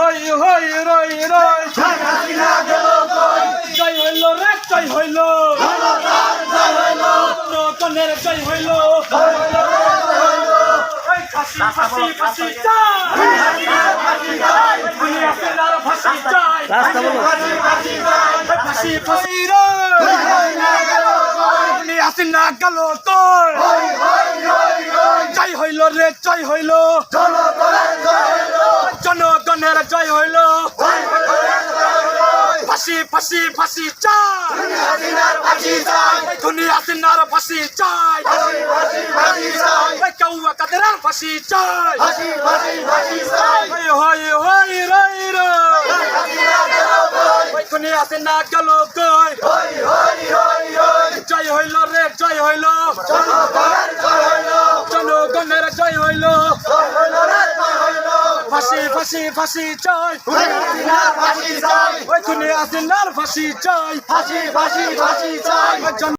হই হই রই রই। জয় হইল রে জয় হইল। কনের জয় হইল। ফাঁসি ফাঁসি ফাঁসি চাই ফাঁসি ফাঁসি রে দুনিয়া হাসিনা গেল তোর। জয় হইল রে, জয় হইল। জনগণের জয় হইল। ফাঁসি ফাঁসি ফাঁসি চাই। দুনিয়া হাসিনার ফাঁসি চাই। কাউয়া কাদের ফাঁসি চাই। ওই আছে না গেল কই? জয় হইল রে জয় হইল। জনগণের জয় হইল। ফাঁসি ফাঁসি ফাঁসি চাই ওই দুনিয়া হাসিনার ফাঁসি চাই ফাঁসি ফাঁসি ফাঁসি চাই